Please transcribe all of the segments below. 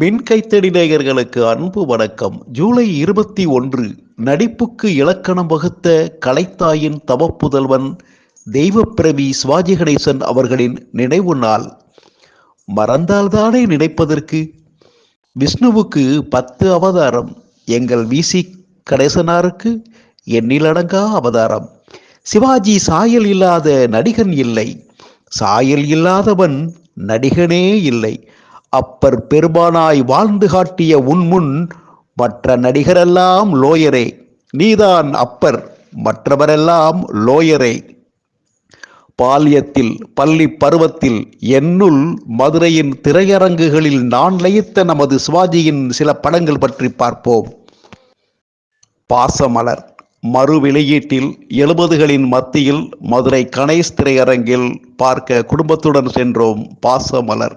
மின்கைத்தடி நேயர்களுக்கு அன்பு வணக்கம். ஜூலை இருபத்தி ஒன்று நடிப்புக்கு இலக்கணம் வகுத்த கலைத்தாயின் தவப்புதல்வன் தெய்வப்பிரவி சிவாஜி கணேசன் அவர்களின் நினைவு நாள். மறந்தால்தானே நினைப்பதற்கு? விஷ்ணுவுக்கு பத்து அவதாரம். எங்கள் விசி கணேசனாருக்கு எண்ணிலடங்கா அவதாரம். சிவாஜி சாயல் இல்லாத நடிகன் இல்லை. சாயல் இல்லாதவன் நடிகனே இல்லை. அப்பர் பெருமானாய் வாழ்ந்து காட்டிய உன்முன் மற்ற நடிகரெல்லாம் லோயரே. நீதான் அப்பர் மற்றவரெல்லாம் லோயரே. பால்யத்தில் பள்ளி பருவத்தில் என்னுள் மதுரையின் திரையரங்குகளில் நான் லயித்த நமது சிவாஜியின் சில படங்கள் பற்றி பார்ப்போம். பாசமலர் மறு வெளியீட்டில் எழுபதுகளின் மத்தியில் மதுரை கணேஷ் திரையரங்கில் பார்க்க குடும்பத்துடன் சென்றோம் பாசமலர்.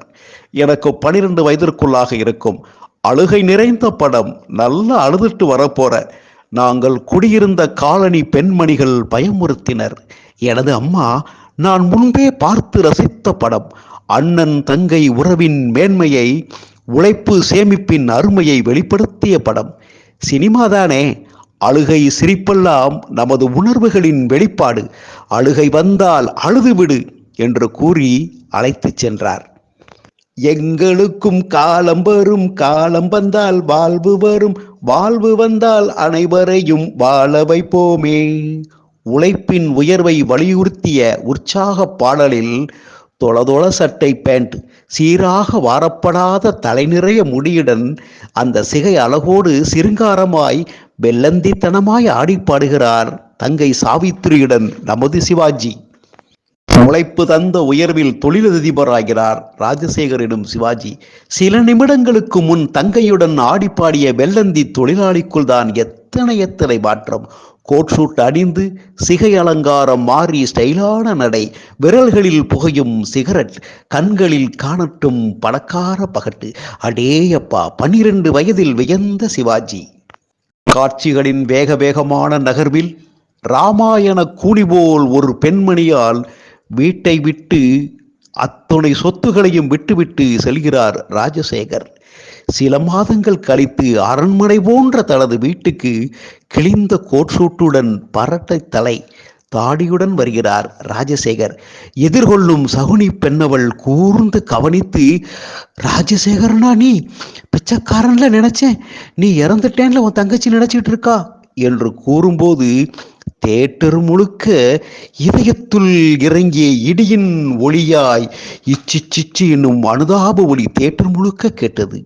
எனக்கு பனிரெண்டு வயதிற்குள்ளாக இருக்கும். அழுகை நிறைந்த படம் நல்லா அழுதுட்டு வரப்போற. நாங்கள் குடியிருந்த காலனி பெண்மணிகள் பயமுறுத்தினர். எனது அம்மா நான் முன்பே பார்த்து ரசித்த படம். அண்ணன் தங்கை உறவின் மேன்மையை உழைப்பு சேமிப்பின் அருமையை வெளிப்படுத்திய படம். சினிமாதானே அழுகை சிரிப்பெல்லாம் நமது உணர்வுகளின் வெளிப்பாடு. அழுகை வந்தால் அழுதுவிடு என்று கூறி அழைத்துச் சென்றார். எங்களுக்கும் காலம் வரும் காலம் வந்தால் வாழ்வு வரும் வாழ்வு வந்தால் அனைவரையும் வாழ வைப்போமே. உழைப்பின் உயர்வை வலியுறுத்திய உற்சாக பாடலில் தொளதொள சட்டை பேண்ட் சீராக வாரப்படாத தலைநிறைய முடியுடன் அந்த சிகை அழகோடு சிருங்காரமாய் வெள்ளந்தித்தனமாய் ஆடிப்பாடுகிறார் தங்கை சாவித்திரியுடன் நமது சிவாஜி. உழைப்பு தந்த உயர்வில் தொழிலதிபராகிறார் ராஜசேகரிடம் சிவாஜி. சில நிமிடங்களுக்கு முன் தங்கையுடன் ஆடிப்பாடிய வெள்ளந்தி தொழிலாளிக்குள் தான் எத்தனை எத்தனை மாற்றம். கோட்ஷூட் அணிந்து சிகை அலங்காரம் மாறி ஸ்டைலான நடை. விரல்களில் புகையும் சிகரெட் கண்களில் காணட்டும் பணக்கார பகட்டு. அடேயப்பா பனிரெண்டு வயதில் வியந்த சிவாஜி. காட்சிகளின் வேக வேகமான நகர்வில் ராமாயண கூலி போல் ஒரு பெண்மணியால் வீட்டை விட்டு அத்துணை சொத்துகளையும் விட்டுவிட்டு செல்கிறார் ராஜசேகர். சில மாதங்கள் கழித்து அரண்மனை போன்ற தனது வீட்டுக்கு கிழிந்த கோட்சூட்டுடன் பரட்டை தலை தாடியுடன் வருகிறார் ராஜசேகர். எதிர்கொள்ளும் சகுனி பெண்ணவள் கூர்ந்து கவனித்து ராஜசேகர்னா நீ பிச்சைக்காரன்ல நினைச்சேன். நீ இறந்துட்டேன்ல உன் தங்கச்சி நினைச்சிட்டு இருக்கா? என்று கூறும்போது தேட்டர் முழுக்க இதயத்துள் இறங்கிய இடியின் ஒளியாய் இச்சி சிச்சி என்னும் அனுதாப ஒளி தேட்டர் முழுக்க கேட்டது.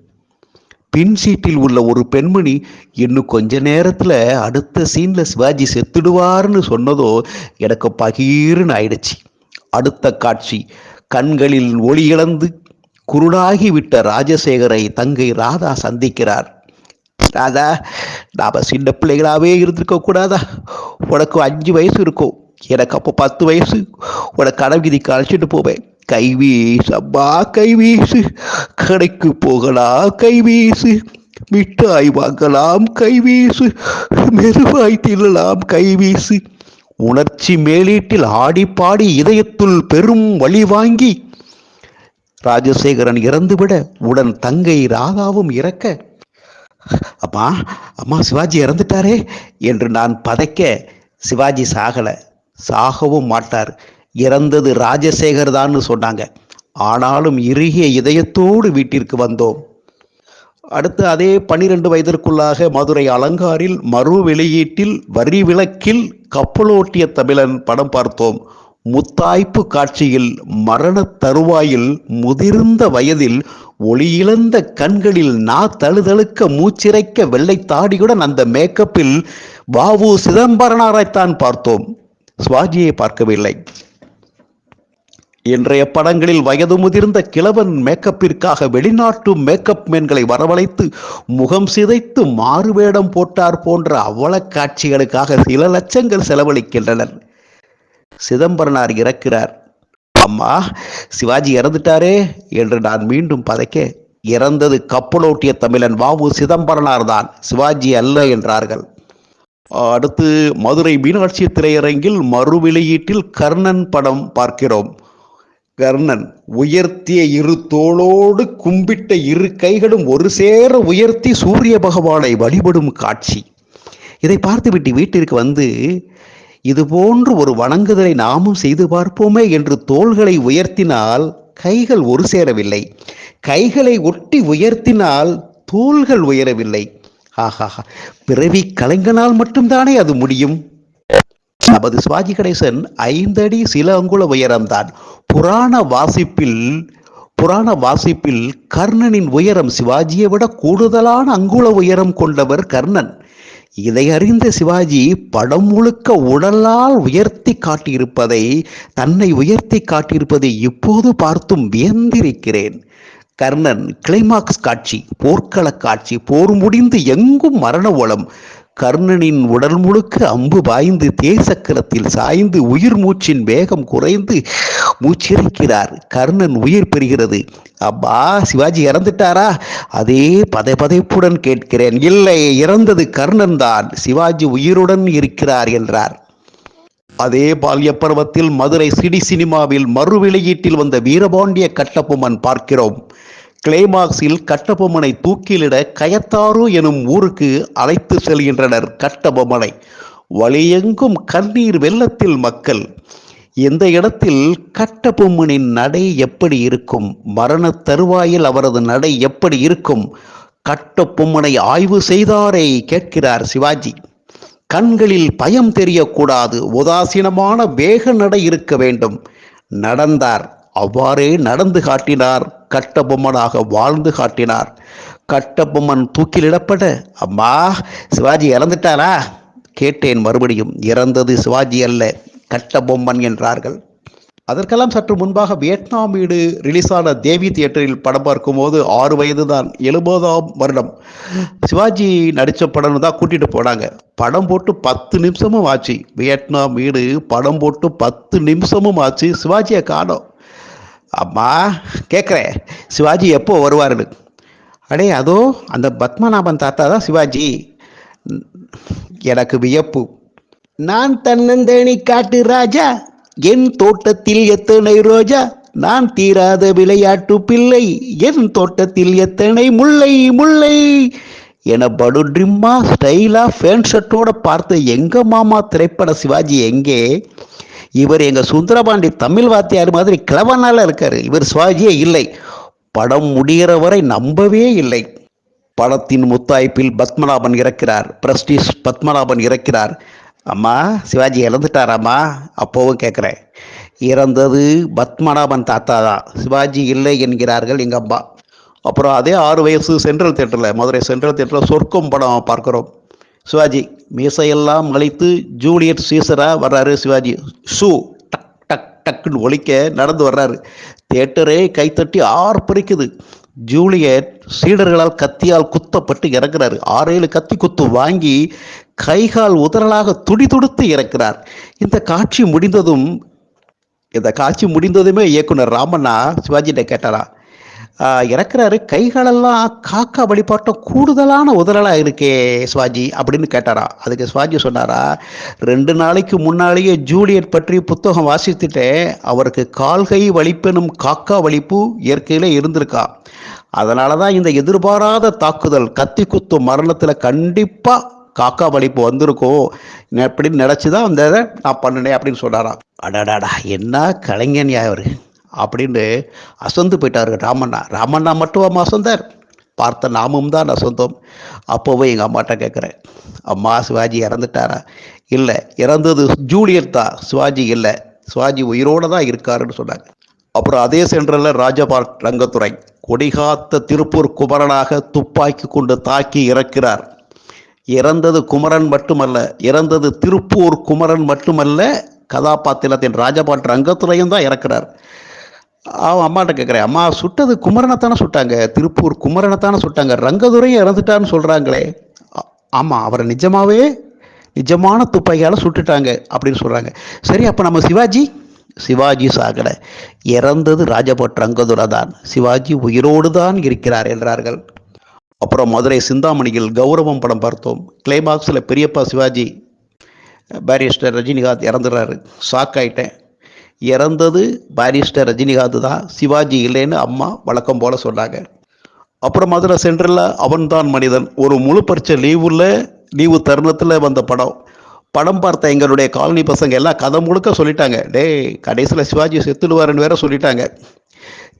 பின் சீட்டில் உள்ள ஒரு பெண்மணி இன்னும் கொஞ்ச நேரத்துல அடுத்த சீன்ல சிவாஜி செத்துடுவார்னு சொன்னதோ எனக்கு பகீர்னு ஆயிடுச்சு. அடுத்த காட்சி கண்களில் ஒளி இழந்து குருடாகி விட்ட ராஜசேகரை தங்கை ராதா சந்திக்கிறார். ராதா நாம் சின்ன பிள்ளைகளாகவே இருந்திருக்க கூடாதா உனக்கு அஞ்சு வயசு இருக்கும். எனக்கு அப்போ பத்து வயசு. உனக்கு கடவுதிக்கு அழைச்சிட்டு போவேன். கைவீசு அம்மா கைவீசு கடைக்கு போகலாம் கைவீசு மிட்டாய் வாங்கலாம் கைவீசு மெதுவாய் தில்லலாம் கைவீசு உணர்ச்சி மேலீட்டில் ஆடி பாடி இதயத்துள் பெரும் வழி வாங்கி. ராஜசேகரன் இறந்துவிட உடன் தங்கை ராதாவும் இறக்க அம்மா அம்மா சிவாஜி இறந்துட்டாரே என்று நான் பதைக்க சிவாஜி சாகலை. சாகவும் மாட்டார். இறந்தது ராஜசேகர் தான்னு சொன்னாங்க. ஆனாலும் இறுகிய இதயத்தோடு வீட்டிற்கு வந்தோம். அடுத்து அதே பனிரெண்டு வயதிற்குள்ளாக மதுரை அலங்காரில் மறு வெளியீட்டில் வரி விளக்கில் கப்பலோட்டிய தமிழன் படம் பார்த்தோம். முத்தாய்ப்பு காட்சியில் மரண தருவாயில் முதிர்ந்த வயதில் ஒளியிழந்த கண்களில் நா தழுதழுக்க மூச்சிறைக்க வெள்ளை தாடியுடன் அந்த மேக்கப்பில் வாவு சிதம்பரனாரைத்தான் பார்த்தோம். சுவாஜியை பார்க்கவில்லை. இன்றைய படங்களில் வயது முதிர்ந்த கிழவன் மேக்கப்பிற்காக வெளிநாட்டு மேக்கப் மேன்களை வரவழைத்து முகம் சிதைத்து மாறுவேடம் போட்டார் போன்ற அவல காட்சிகளுக்காக சில லட்சங்கள் செலவழிக்கின்றனர். சிதம்பரனார் இறக்கிறார். அம்மா சிவாஜி இறந்துட்டாரே என்று நான் மீண்டும் பதைக்க இறந்தது கப்பலோட்டிய தமிழன் வாவு சிதம்பரனார் தான் சிவாஜி அல்ல என்றார்கள். அடுத்து மதுரை மீனாட்சி திரையரங்கில் மறு வெளியீட்டில் கர்ணன் படம் பார்க்கிறோம். கர்ணன் உயர்த்திய இரு தோளோடு கும்பிட்ட இரு கைகளும் ஒரு சேர உயர்த்தி சூரிய பகவானை வழிபடும் காட்சி. இதை பார்த்துவிட்டு வீட்டிற்கு வந்து இது போன்று ஒரு வணங்குதலை நாமும் செய்து பார்ப்போமே என்று தோள்களை உயர்த்தினால் கைகள் ஒரு சேரவில்லை. கைகளை ஒட்டி உயர்த்தினால் தோள்கள் உயரவில்லை. ஆஹாஹா. பிறவி கலைஞனால் மட்டும்தானே அது முடியும்? நமது சிவாஜி கணேசன் ஐந்தடி சில அங்குல உயரம்தான். புராண வாசிப்பில் புராண வாசிப்பில் கர்ணனின் உயரம் சிவாஜியை விட கூடுதலான அங்குல உயரம் கொண்டவர் கர்ணன். இதை அறிந்த சிவாஜி படம் முழுக்க உடலால் உயர்த்தி காட்டியிருப்பதை தன்னை உயர்த்தி காட்டியிருப்பதை இப்போது பார்த்தும் வியந்திருக்கிறேன். கர்ணன் கிளைமாக்ஸ் காட்சி போர்க்கள காட்சி போர் முடிந்து எங்கும் மரண ஓலம். கர்ணனின் உடல் முழுக்க அம்பு பாய்ந்து தேசக்கரத்தில் சாய்ந்து உயிர் மூச்சின் வேகம் குறைந்து மூச்சிறைக்கிறார். கர்ணன் உயிர் பெறுகிறது. அப்பா சிவாஜி இறந்துட்டாரா? அதே பதை பதைப்புடன் கேட்கிறேன். இல்லை இறந்தது கர்ணன் தான் சிவாஜி உயிருடன் இருக்கிறார் என்றார். அதே பால்ய பருவத்தில் மதுரை சிடி சினிமாவில் மறு வெளியீட்டில் வந்த வீரபாண்டிய கட்டபொம்மன் பார்க்கிறோம். கிளைமாக்ஸில் கட்டபொம்மனை தூக்கிலிட கயத்தாறு எனும் ஊருக்கு அழைத்து செல்கின்றனர் கட்டபொம்மனை. வழியெங்கும் கண்ணீர் வெள்ளத்தில் மக்கள். இந்த இடத்தில் கட்டபொம்மனின் நடை எப்படி இருக்கும்? மரண தருவாயில் அவரது நடை எப்படி இருக்கும்? கட்டபொம்மனை ஆய்வு செய்தாரை கேட்கிறார் சிவாஜி. கண்களில் பயம் தெரியக்கூடாது. உதாசீனமான வேக நடை இருக்க வேண்டும். நடந்தார். அவ்வாறே நடந்து காட்டினார். கட்டபொம்மனாக வாழ்ந்து காட்டினார். கட்டபொம்மன் தூக்கிலிடப்பட அம்மா சிவாஜி இறந்துட்டாரா? கேட்டேன் மறுபடியும். இறந்தது சிவாஜி அல்ல. கட்டபொம்மன் என்றார்கள். அதற்கெல்லாம் சற்று முன்பாக வியட்நாம் வீடு ரிலீஸ் ஆன தேவி தியேட்டரில் படம் பார்க்கும்போது ஆறு வயது தான் எழுபதாம் வருடம். சிவாஜி நடித்த படம் தான் கூட்டிட்டு போனாங்க. படம் போட்டு பத்து நிமிஷமும் ஆச்சு. வியட்நாம் வீடு படம் போட்டு பத்து நிமிஷமும் ஆச்சு. சிவாஜியை காணோம். அம்மா கேட்குறேன் சிவாஜி எப்போ வருவார்னு அடே அதோ அந்த பத்மநாபன் தாத்தா தான் சிவாஜி. எனக்கு வியப்பு. நான் தன்னந்தேனி காட்டு ராஜா என் தோட்டத்தில் எத்தனை ரோஜா? நான் தீராத விளையாட்டு பிள்ளை என் தோட்டத்தில் எத்தனை முல்லை முல்லை? என படுட்ரிம்மா ஸ்டைலா ஃபேன் ஷர்ட்டோட பார்த்த எங்க மாமா திரைப்பட சிவாஜி எங்கே? இவர் எங்க சுந்தரபாண்டி தமிழ் வாத்தியார் மாதிரி கிளவனால இருக்காரு. இவர் சிவாஜியே இல்லை. படம் முடிகிற வரை நம்பவே இல்லை. படத்தின் முத்தாய்ப்பில் பத்மநாபன் இறக்கிறார். பிரஸ்டீஸ் பத்மநாபன் இறக்கிறார். அம்மா சிவாஜி இறந்துட்டாராம்மா. அப்போவும் கேட்குறேன் இறந்தது பத்மநாபன் தாத்தா தான். சிவாஜி இல்லை என்கிறார்கள் எங்கள் அம்மா. அப்புறம் அதே ஆறு வயசு சென்ட்ரல் தேட்டரில் மதுரை சென்ட்ரல் தேட்டரில் சொர்க்கம் படம் பார்க்குறோம். சிவாஜி மீசையெல்லாம் அழைத்து ஜூலியட் சீசராக வர்றாரு சிவாஜி. ஷூ டக் டக் டக்குன்னு ஒழிக்க நடந்து வர்றாரு. தேட்டரே கைத்தட்டி ஆர்ப்பரிக்குது ஜூலியட் சீடர்களால் கத்தியால் குத்தப்பட்டு இறக்குறாரு ஆறேழு கத்தி குத்து வாங்கி கைகால் உதறலாக துடி துடித்து இறக்கிறார். இந்த காட்சி முடிந்ததும் இந்த காட்சி முடிந்ததுமே இயக்குனர் ராமண்ணா சிவாஜிகிட்ட கேட்டாரா இறக்குறாரு கைகளெல்லாம் காக்கா வழிபாட்டம் கூடுதலான உதறலாக இருக்கே சுவாஜி அப்படின்னு கேட்டாரா. அதுக்கு சுவாஜி சொன்னாரா ரெண்டு நாளைக்கு முன்னாலேயே ஜூலியட் பற்றி புத்தகம் வாசித்துட்டேன். அவருக்கு கால்கை வலிப்பெனும் காக்கா வலிப்பு இயற்கையிலே இருந்திருக்கா. அதனால தான் இந்த எதிர்பாராத தாக்குதல் கத்தி குத்து மரணத்தில் கண்டிப்பாக காக்கா வலிப்பு வந்திருக்கும் அப்படின்னு நினச்சி தான் அந்த இதை நான் பண்ணினேன் அப்படின்னு சொன்னாராம். அடாடாடா என்ன கலைஞன் அவர் அப்படின்னு அசந்து போயிட்டார் ராமண்ணா. ராமண்ணா மட்டும் அம்மா அசந்தார். பார்த்த நாமும் தான் அசந்தோம். அப்போவே எங்கள் அம்மாட்ட கேட்குறேன் அம்மா சிவாஜி இறந்துட்டாரா? இல்லை இறந்தது ஜூலியட் தான் சிவாஜி இல்லை. சிவாஜி உயிரோடு தான் இருக்காருன்னு சொன்னாங்க. அப்புறம் அதே சென்டரில் ராஜபால் ரங்கத்துறை. கொடிகாத்த திருப்பூர் குமரனாக துப்பாக்கி கொண்டு தாக்கி இறக்கிறார். இறந்தது குமரன் மட்டுமல்ல இறந்தது திருப்பூர் குமரன் மட்டுமல்ல கதாபாத்திரத்தின் ராஜபாட் ரங்கத்துறையும் தான் இறக்குறார். அவன் அம்மாட்ட கேட்குறேன் அம்மா சுட்டது குமரனைத்தானே சுட்டாங்க? திருப்பூர் குமரனைத்தானே சுட்டாங்க? ரங்கதுரையும் இறந்துட்டான்னு சொல்கிறாங்களே ஆமாம் அவரை நிஜமாவே நிஜமான துப்பாக்கியால் சுட்டுட்டாங்க அப்படின்னு சொல்கிறாங்க சரி அப்போ நம்ம சிவாஜி? சிவாஜி சாகலை. இறந்தது ராஜபட் ரங்கதுரை தான். சிவாஜி உயிரோடு தான் இருக்கிறார் என்றார்கள். அப்புறம் மதுரை சிந்தாமணியில் கௌரவம் படம் பார்த்தோம். கிளைமாக்ஸில் பெரியப்பா சிவாஜி பாரிஸ்டர் ரஜினிகாந்த் இறந்துடுறாரு ஷாக் ஆகிட்டேன் இறந்தது பாரிஸ்டர் ரஜினிகாந்த் தான். சிவாஜி இல்லைன்னு அம்மா வழக்கம் போல் சொன்னாங்க. அப்புறம் மதுரை சென்ட்ரலில் அவன்தான் மனிதன். ஒரு முழு பரிச்சை லீவுல லீவு தருணத்தில் வந்த படம். படம் பார்த்த எங்களுடைய காலனி பசங்க எல்லாம் கதை முழுக்க சொல்லிட்டாங்க. டேய் கடைசியில் சிவாஜி செத்துடுவாருன்னு வேற சொல்லிட்டாங்க.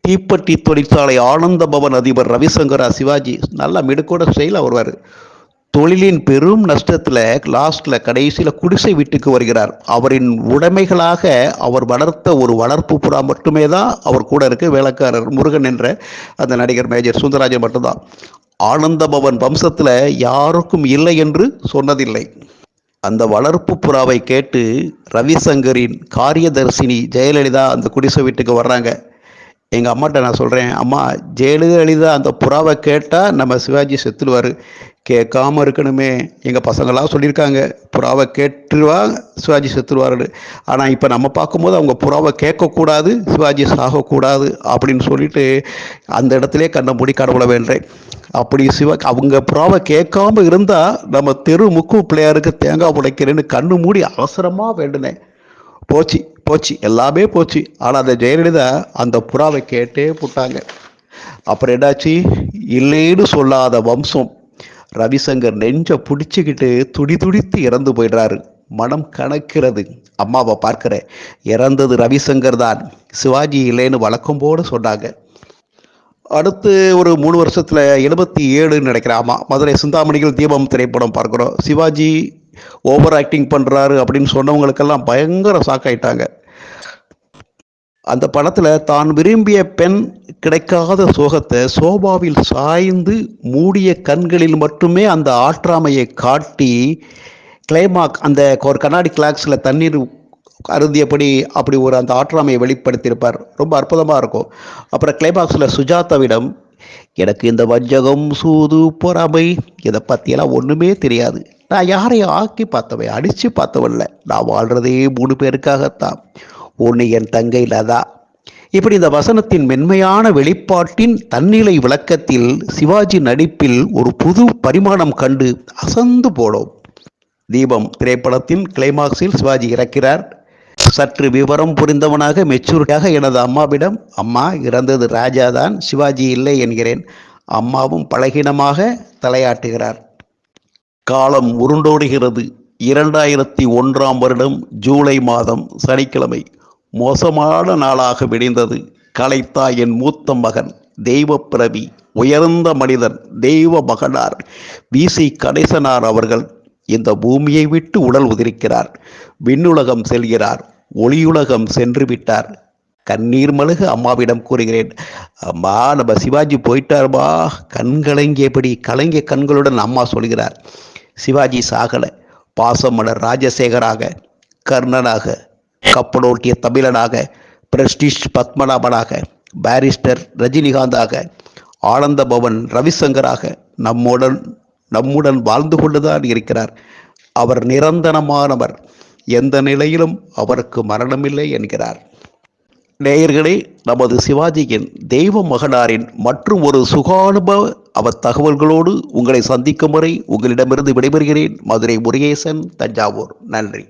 தீப்பெட்டி தொழிற்சாலை ஆனந்த பவன் அதிபர் ரவிசங்கரா சிவாஜி நல்லா மிடுக்கோட ஸ்டைலாக வருவார். தொழிலின் பெரும் நஷ்டத்தில் லாஸ்ட்டில் கடைசியில் குடிசை வீட்டுக்கு வருகிறார். அவரின் உடைமைகளாக அவர் வளர்த்த ஒரு வளர்ப்பு புறா மட்டுமே தான் அவர் கூட இருக்க வேலைக்காரர் முருகன் என்ற அந்த நடிகர் மேஜர் சுந்தரராஜன் மட்டும்தான். ஆனந்த பவன் வம்சத்தில் யாருக்கும் இல்லை என்று சொன்னதில்லை. அந்த வளர்ப்பு புறாவை கேட்டு ரவிசங்கரின் காரியதர்சினி ஜெயலலிதா அந்த குடிசை வீட்டுக்கு வர்றாங்க. எங்கள் அம்மாட்ட நான் சொல்கிறேன் அம்மா ஜெயலலிதா அந்த புறாவை கேட்டால் நம்ம சிவாஜி செத்துடுவார் கேட்காம இருக்கணுமே. எங்கள் பசங்களாம் சொல்லியிருக்காங்க புறாவை கேட்டுருவா சிவாஜி செத்துருவாருன்னு. ஆனால் இப்போ நம்ம பார்க்கும்போது அவங்க புறாவை கேட்கக்கூடாது சிவாஜி சாகக்கூடாது அப்படின்னு சொல்லிட்டு அந்த இடத்துல கண்ணை மூடி கடவுளை வேண்டேன் அப்படி சிவ அவங்க புறாவை கேட்காம இருந்தால் நம்ம தெரு முக்கு பிள்ளையாருக்கு தேங்காய் உடைக்கிறேன்னு கண்ணு மூடி அவசரமாக வேண்டுனேன். போச்சு. போச்சு எல்லாமே போச்சு. ஆனால் அந்த ஜெயலலிதா அந்த புறாவை கேட்டே போட்டாங்க. அப்புறம் என்னாச்சு? இல்லைன்னு சொல்லாத வம்சம். ரவிசங்கர் நெஞ்சை பிடிச்சிக்கிட்டு துடி துடித்து இறந்து போயிடுறாரு. மனம் கணக்கிறது அம்மாவை பார்க்கிற இறந்தது ரவிசங்கர் தான். சிவாஜி இல்லைன்னு வழக்கம் போல சொன்னாங்க. அடுத்து ஒரு மூணு வருஷத்தில் எழுபத்தி ஏழுன்னு நினைக்கிறேன். ஆமாம் மதுரை சிந்தாமணிகள் தீபம் திரைப்படம் பார்க்குறோம். சிவாஜி ஓவர் ஆக்டிங் பண்ணுறாரு அப்படின்னு சொன்னவங்களுக்கெல்லாம் பயங்கர சாக்காயிட்டாங்க அந்த படத்தில் தான் விரும்பிய பெண் கிடைக்காத சோகத்தை சோபாவில் சாய்ந்து மூடிய கண்களில் மட்டுமே அந்த ஆற்றாமையை காட்டி கிளைமாக் அந்த ஒரு கண்ணாடி கிளாக்ஸில் தண்ணீர் அருந்தியபடி அப்படி ஒரு அந்த ஆற்றாமையை வெளிப்படுத்தியிருப்பார். ரொம்ப அற்புதமாக இருக்கும். அப்புறம் கிளைமாக்ஸில் சுஜாதாவிடம் எனக்கு இந்த வஞ்சகம் சூது பொறாமை இதை பற்றியெல்லாம் ஒன்றுமே தெரியாது. நான் யாரையும் ஆக்கி பார்த்தவன் அடித்து பார்த்தவன்ல நான் வாழ்கிறதே மூணு பேருக்காகத்தான். ஒன்று என் தங்கை லதா இப்படி இந்த வசனத்தின் மென்மையான வெளிப்பாட்டின் தன்னிலை விளக்கத்தில் சிவாஜி நடிப்பில் ஒரு புது பரிமாணம் கண்டு அசந்து போடும் தீபம் திரைப்படத்தின் கிளைமாக்ஸில் சிவாஜி இறக்கிறார். சற்று விவரம் புரிந்தவனாக மெச்சூரிட்டியாக எனது அம்மாவிடம் அம்மா இறந்தது ராஜாதான் சிவாஜி இல்லை என்கிறேன். அம்மாவும் பலகீனமாக தலையாட்டுகிறார். காலம் உருண்டோடுகிறது. இரண்டாயிரத்தி ஒன்றாம் வருடம் ஜூலை மாதம் சனிக்கிழமை மோசமான நாளாக விடிந்தது. கலைத்தா என் மூத்த மகன் தெய்வப்பிரவி உயர்ந்த மனிதன் தெய்வ மகனார் விசி கணேசனார் அவர்கள் இந்த பூமியை விட்டு உடல் உதிரிக்கிறார். விண்ணுலகம் செல்கிறார். ஒளியுலகம் சென்று விட்டார். கண்ணீர் மழுக அம்மாவிடம் கூறுகிறேன் அம்மா நம்ம சிவாஜி போயிட்டாருமா? கண் கலங்கியபடி கலங்கிய கண்களுடன் அம்மா சொல்கிறார் சிவாஜி சாகல பாசமலர் ராஜசேகராக கர்ணனாக கப்பலோட்டிய தமிழனாக பிரஸ்டிஷ் பத்மநாபனாக பாரிஸ்டர் ரஜினிகாந்தாக ஆனந்த பவன் ரவிசங்கராக நம்முடன் நம்முடன் வாழ்ந்து கொண்டுதான் இருக்கிறார். அவர் நிரந்தரமானவர் எந்த நிலையிலும் அவருக்கு மரணமில்லை என்கிறார். நேயர்களே நமது சிவாஜியின் தெய்வ மகனாரின் மற்றும் ஒரு சுகானுபவ அவர் தகவல்களோடு உங்களை சந்திக்கும் வரை உங்களிடமிருந்து விடைபெறுகிறேன். மதுரை முருகேசன் தஞ்சாவூர். நன்றி.